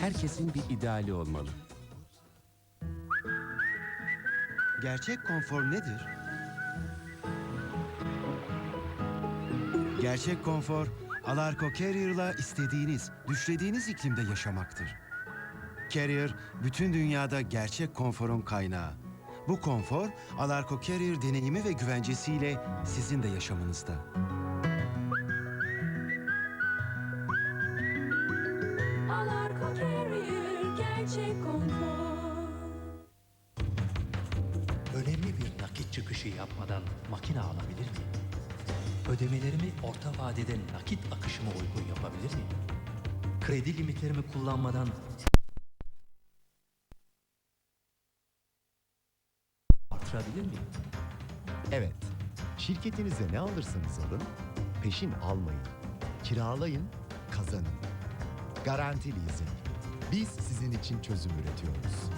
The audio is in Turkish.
herkesin bir ideali olmalı. Gerçek konfor nedir? Gerçek konfor, Alarko Carrier'la istediğiniz, düşlediğiniz iklimde yaşamaktır. Carrier, bütün dünyada gerçek konforun kaynağı. Bu konfor, Alarko Carrier deneyimi ve güvencesiyle sizin de yaşamınızda. Önemli bir nakit çıkışı yapmadan makine alabilir miyim? Ödemelerimi orta vadede nakit akışıma uygun yapabilir miyim? Kredi limitlerimi kullanmadan artırabilir miyim? Evet, şirketinize ne alırsanız alın, peşin almayın. Kiralayın, kazanın. Garanti Leasing. Biz sizin için çözüm üretiyoruz.